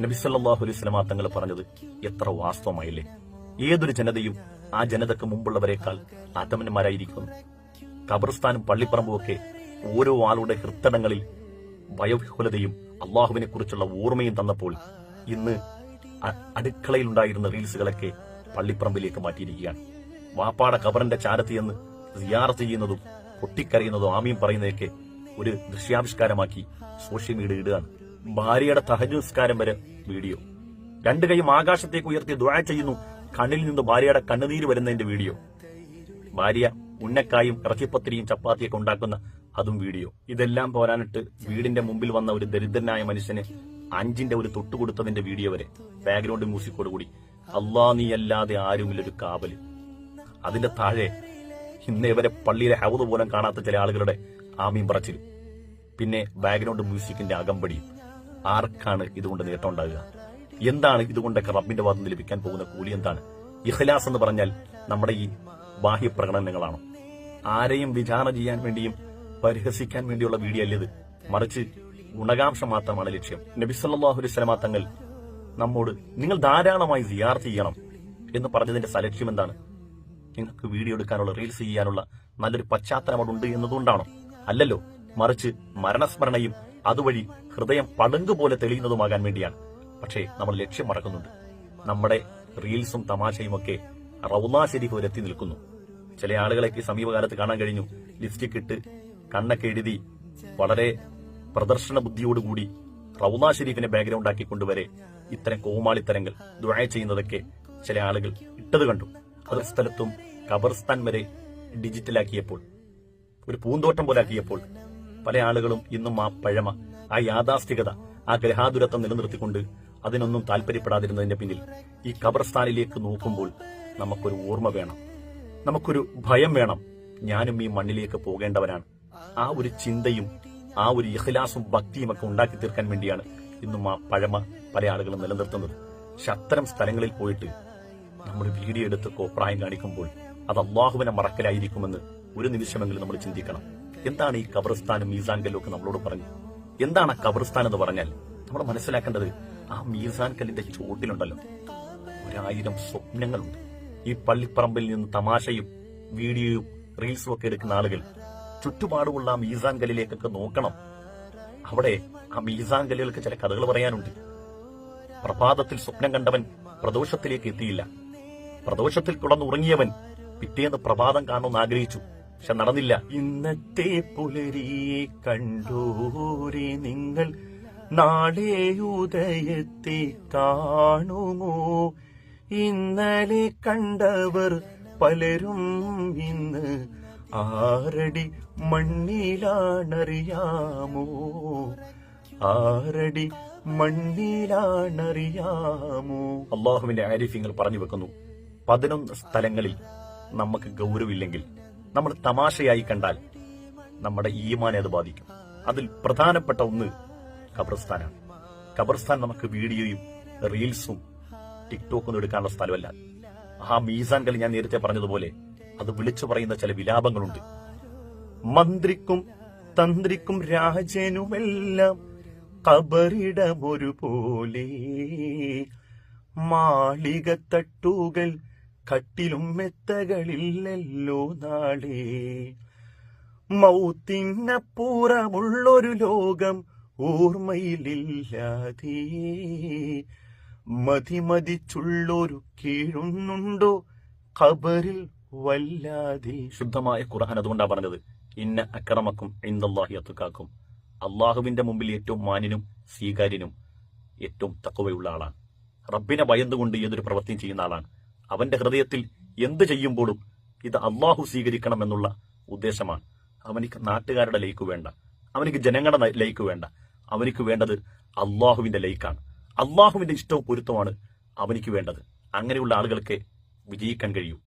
നബിസല്ലാഹു തങ്ങൾ പറഞ്ഞത് എത്ര വാസ്തവമായില്ലേ? ഏതൊരു ജനതയും ആ ജനതക്ക് മുമ്പുള്ളവരെക്കാൾ അധമന്മാരായിരിക്കുന്നു ഖബർസ്ഥാനും പള്ളിപ്പറമ്പും ഒക്കെ ഓരോ ആളുടെ ഹൃത്തടങ്ങളിൽ ഭയവിഹുലതയും അള്ളാഹുവിനെ കുറിച്ചുള്ള ഓർമ്മയും തന്നപ്പോൾ ഇന്ന് അടുക്കളയിലുണ്ടായിരുന്ന റീൽസുകളൊക്കെ പള്ളിപ്പറമ്പിലേക്ക് മാറ്റിയിരിക്കുകയാണ്. വാപ്പാട കബറിന്റെ ചാരത്ത് എന്ന് സിയാറത്ത് ചെയ്യുന്നതും പൊട്ടിക്കരയുന്നതും ആമിയും പറയുന്നതൊക്കെ ഒരു ദൃശ്യാവിഷ്കാരമാക്കി സോഷ്യൽ മീഡിയ ഇടുകയാണ്. ഭാര്യയുടെ തഹജുസ്കാരം വരെ വീഡിയോ. രണ്ടു കൈയും ആകാശത്തേക്ക് ഉയർത്തി ദ്വാ ചെയ്യുന്നു കണ്ണിൽ നിന്ന് ഭാര്യയുടെ കണ്ണുനീര് വരുന്നതിന്റെ വീഡിയോ. ഭാര്യ ഉണ്ണക്കായും ഇറച്ചിപ്പത്തിരിയും ചപ്പാത്തിയൊക്കെ ഉണ്ടാക്കുന്ന അതും വീഡിയോ. ഇതെല്ലാം പോരാനിട്ട് വീടിന്റെ മുമ്പിൽ വന്ന ഒരു ദരിദ്രനായ മനുഷ്യന് അഞ്ചിന്റെ ഒരു തൊട്ട് കൊടുത്തതിന്റെ വീഡിയോ വരെ ബാക്ക്ഗ്രൗണ്ട് മ്യൂസിക്കോട് കൂടി. അള്ളാ നീ അല്ലാതെ ആരുമില്ലൊരു കാവൽ. അതിന്റെ താഴെ ഇന്നേ വരെ പള്ളിയിലെ ഹൗത് പോലും കാണാത്ത ചില ആളുകളുടെ ആമീൻ പറച്ചിലും. പിന്നെ ബാക്ക്ഗ്രൗണ്ട് മ്യൂസിക്കിന്റെ അകമ്പടിയും. ആർക്കാണ് ഇതുകൊണ്ട് നേട്ടം ഉണ്ടാകുക? എന്താണ് ഇതുകൊണ്ടൊക്കെ റബ്ബിന്റെ വാദം ലഭിക്കാൻ പോകുന്ന കൂലി എന്താണ്? ഇഖ്ലാസ് എന്ന് പറഞ്ഞാൽ നമ്മുടെ ഈ ബാഹ്യ പ്രകടനങ്ങളാണോ. ആരെയും വിചാരണ ചെയ്യാൻ വേണ്ടിയും പരിഹസിക്കാൻ വേണ്ടിയുള്ള വീഡിയോ അല്ലത് മറിച്ച് ഗുണകാംക്ഷ മാത്രമാണ് ലക്ഷ്യം. സ്വലമാ തങ്ങൾ നമ്മോട് നിങ്ങൾ ധാരാളമായി സിയാർ ചെയ്യണം എന്ന് പറഞ്ഞതിന്റെ സലക്ഷ്യം എന്താണ്? നിങ്ങൾക്ക് വീഡിയോ എടുക്കാനുള്ള റീൽസ് ചെയ്യാനുള്ള നല്ലൊരു പശ്ചാത്തലം അവിടെ ഉണ്ട് എന്നതുകൊണ്ടാണോ? അല്ലല്ലോ. മറിച്ച് മരണസ്മരണയും അതുവഴി ഹൃദയം പളുങ്ക് പോലെ തെളിയുന്നതുമാകാൻ വേണ്ടിയാണ്. പക്ഷേ നമ്മൾ ലക്ഷ്യം മറക്കുന്നുണ്ട്. നമ്മുടെ റീൽസും തമാശയും ഒക്കെ ശരീഫ് വരെ എത്തി നിൽക്കുന്നു. ചില ആളുകളെയൊക്കെ ഈ സമീപകാലത്ത് കാണാൻ കഴിഞ്ഞു. ലിപ്സ്റ്റിക് ഇട്ട് കണ്ണൊക്കെ എഴുതി വളരെ പ്രദർശന ബുദ്ധിയോടുകൂടി റൗലാ ഷെരീഫിനെ ബാക്ക്ഗ്രൗണ്ട് ആക്കിക്കൊണ്ടുവരെ ഇത്തരം കോമാളിത്തരങ്ങൾ ദുഴ ചെയ്യുന്നതൊക്കെ ചില ആളുകൾ ഇട്ടത് കണ്ടു. അത് സ്ഥലത്തും ഖബർസ്ഥാൻ വരെ ഡിജിറ്റലാക്കിയപ്പോൾ ഒരു പൂന്തോട്ടം പോലാക്കിയപ്പോൾ പല ആളുകളും ഇന്നും ആ പഴമ ആ യാഥാസ്ഥികത ആ ഗ്രഹാതുരത്വം നിലനിർത്തിക്കൊണ്ട് അതിനൊന്നും താല്പര്യപ്പെടാതിരുന്നതിന്റെ പിന്നിൽ ഈ ഖബർസ്ഥാനിലേക്ക് നോക്കുമ്പോൾ നമുക്കൊരു ഓർമ്മ വേണം. നമുക്കൊരു ഭയം വേണം. ഞാനും ഈ മണ്ണിലേക്ക് പോകേണ്ടവനാണ് ആ ഒരു ചിന്തയും ആ ഒരു ഇഹ്ലാസും ഭക്തിയും ഒക്കെ ഉണ്ടാക്കി തീർക്കാൻ വേണ്ടിയാണ് ഇന്നും ആ പഴമ പല ആളുകളും നിലനിർത്തുന്നത്. പക്ഷെ സ്ഥലങ്ങളിൽ പോയിട്ട് നമ്മൾ വീഡിയോ എടുത്ത് കോപ്രായം കാണിക്കുമ്പോൾ അത് അള്ളാഹുവിനെ മറക്കലായിരിക്കുമെന്ന് ഒരു നിമിഷമെങ്കിലും നമ്മൾ ചിന്തിക്കണം. എന്താണ് ഈ ഖബർസ്ഥാനും മീസാൻ കല്ലും ഒക്കെ നമ്മളോട് പറഞ്ഞു? എന്താണ് ആ എന്ന് പറഞ്ഞാൽ? നമ്മൾ മനസ്സിലാക്കേണ്ടത് ആ മീസാൻ കല്ലിന്റെ ചോട്ടിലുണ്ടല്ലോ ഒരായിരം സ്വപ്നങ്ങളുണ്ട്. ഈ പള്ളിപ്പറമ്പിൽ നിന്ന് തമാശയും വീഡിയോയും റീൽസും ഒക്കെ എടുക്കുന്ന ആളുകൾ ചുറ്റുപാടുമുള്ള ആ മീസാൻ കല്ലിലേക്കൊക്കെ നോക്കണം. അവിടെ ആ മീസാൻ കല്ലുകൾക്ക് ചില കഥകൾ പറയാനുണ്ട്. പ്രഭാതത്തിൽ സ്വപ്നം കണ്ടവൻ പ്രദോഷത്തിലേക്ക് എത്തിയില്ല. പ്രദോഷത്തിൽ കിടന്നുറങ്ങിയവൻ പിറ്റേന്ന് പ്രഭാതം കാണുമെന്ന് ആഗ്രഹിച്ചു. പക്ഷെ നടന്നില്ല. ഇന്നത്തെ പുലരിയെ കണ്ടോരെ നിങ്ങൾ നാളെ ഉദയത്തെ കാണുമോ? ഇന്നലെ കണ്ടവർ പലരും ഇന്ന് ആരടി മണ്ണിലാണറിയാമോ? ആരടി മണ്ണിലാണറിയാമോ? അള്ളാഹുവിന്റെ ആരിഫ്യങ്ങൾ പറഞ്ഞു വെക്കുന്നു. പതിനൊന്ന് സ്ഥലങ്ങളിൽ നമുക്ക് ഗൗരവില്ലെങ്കിൽ നമ്മൾ തമാശയായി കണ്ടാൽ നമ്മുടെ ഈമാനെ അത് ബാധിക്കും. അതിൽ പ്രധാനപ്പെട്ട ഒന്ന് ഖബർസ്ഥാനാണ്. ഖബർസ്ഥാൻ നമുക്ക് വീഡിയോയും റീൽസും ടിക്ടോക്കും എടുക്കാനുള്ള സ്ഥലമല്ല. ആ മീസാൻ കളി ഞാൻ നേരത്തെ പറഞ്ഞതുപോലെ അത് വിളിച്ചു പറയുന്ന ചില വിലാപങ്ങളുണ്ട്. മന്ത്രിക്കും തന്ത്രിക്കും രാജനുമെല്ലാം കബറിടമൊരുപോലെ മാളികത്തട്ടുകൾ കട്ടിലും മെത്തകളില്ലല്ലോ നാളെ. മൗത്തിനപ്പുറമുള്ളൊരു ലോകം ഓർമ്മയിലില്ലാതെ. മതിമതിച്ചുള്ളൊരു കീഴുന്നുണ്ടോ ഖബറിൽ വല്ലാതെ. ശുദ്ധമായ ഖുർആൻ അതുകൊണ്ടാ പറഞ്ഞത്. ഇന്ന അക്രമക്കും ഇന്ദല്ലാഹി അത്തുക്കാക്കും. അള്ളാഹുവിന്റെ മുമ്പിൽ ഏറ്റവും മാന്യനും സ്വീകാര്യനും ഏറ്റവും തക്കവയുള്ള ആളാണ്. റബ്ബിനെ ഭയന്നുകൊണ്ട് ഏതൊരു പ്രവൃത്തിയും ചെയ്യുന്ന ആളാണ്. അവന്റെ ഹൃദയത്തിൽ എന്ത് ചെയ്യുമ്പോഴും ഇത് അള്ളാഹു സ്വീകരിക്കണം എന്നുള്ള ഉദ്ദേശമാണ്. അവനിക്ക് നാട്ടുകാരുടെ ലൈക്ക് വേണ്ട. അവനിക്ക് ജനങ്ങളുടെ ലൈക്ക് വേണ്ട. അവനിക്ക് വേണ്ടത് അള്ളാഹുവിന്റെ ലൈക്കാണ് അള്ളാഹുവിന്റെ ഇഷ്ടവും പൊരുത്തമാണ് അവനിക്ക് വേണ്ടത്. അങ്ങനെയുള്ള ആളുകൾക്ക് വിജയിക്കാൻ കഴിയും.